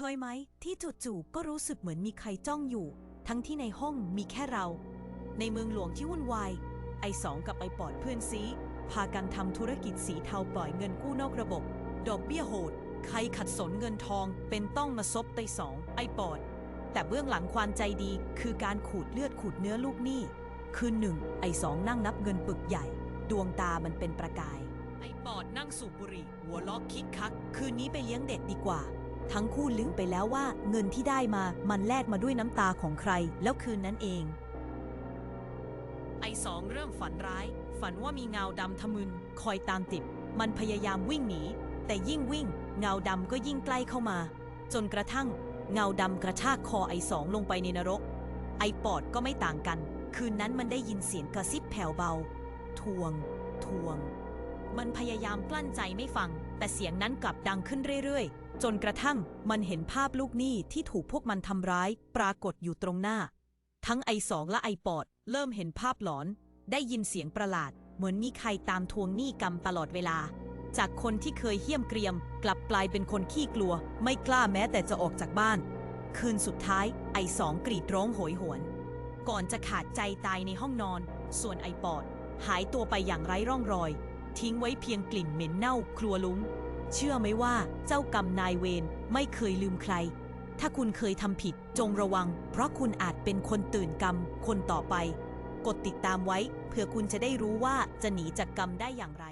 เคยไหม ที่จู่ๆก็รู้สึกเหมือนมีใครจ้องอยู่ ทั้งที่ในห้องมีแค่เรา ในเมืองหลวงที่วุ่นวายไอสองกับไอปอดเพื่อนซีพากันทำธุรกิจสีเทาปล่อยเงินกู้นอกระบบ ดอกเบี้ยโหด ใครขัดสนเงินทอง เป็นต้องมาซบไตสองไอปอด แต่เบื้องหลังความใจดีคือการขูดเลือดขูดเนื้อลูกหนี้ คืนหนึ่งไอสองนั่งนับเงินปึกใหญ่ ดวงตามันเป็นประกาย ไอปอดนั่งสูบบุหรี่หัวล้อกคิกคัก คืนนี้ไปเลี้ยงเด็กดีกว่า ทั้งคู่ลืมไปแล้วว่าเงินที่ได้มามันแลกมาด้วยน้ำตาของใคร แล้วคืนนั้นเอง ไอสองเริ่มฝันร้าย ฝันว่ามีเงาดำทะมึน คอยตามติด มันพยายามวิ่งหนี แต่ยิ่งวิ่ง เงาดำก็ยิ่งใกล้เข้ามา จนกระทั่ง เงาดำกระชากคอไอสองลงไปในนรก ไอปอดก็ไม่ต่างกัน คืนนั้นมันได้ยินเสียงกระซิบแผ่วเบา ทวง ทวง มันพยายามกลั้นใจไม่ฟัง แต่เสียงนั้นกลับดังขึ้นเรื่อยๆ จนกระทั่งมันเห็นภาพลูกหนี้ที่ถูกพวกมันทำร้ายปรากฏอยู่ตรงหน้า ทั้งไอสองและไอปอดเริ่มเห็นภาพหลอน ได้ยินเสียงประหลาด เหมือนมีใครตามทวงหนี้กรรมตลอดเวลา จากคนที่เคยเหี้ยมเกรียม กลับกลายเป็นคนขี้กลัว ไม่กล้าแม้แต่จะออกจากบ้าน คืนสุดท้าย ไอสองกรีดร้องโหยหวน ก่อนจะขาดใจตายในห้องนอน ส่วนไอปอดหายตัวไปอย่างไร้ร่องรอย ทิ้งไว้เพียงกลิ่นเหม็นเน่าครัวลุง เชื่อไหมว่าเจ้ากรรมนายเวรไม่เคยลืมใคร ถ้าคุณเคยทำผิดจงระวัง เพราะคุณอาจเป็นคนตื่นกรรมคนต่อไป กดติดตามไว้ เพื่อคุณจะได้รู้ว่าจะหนีจากกรรมได้อย่างไร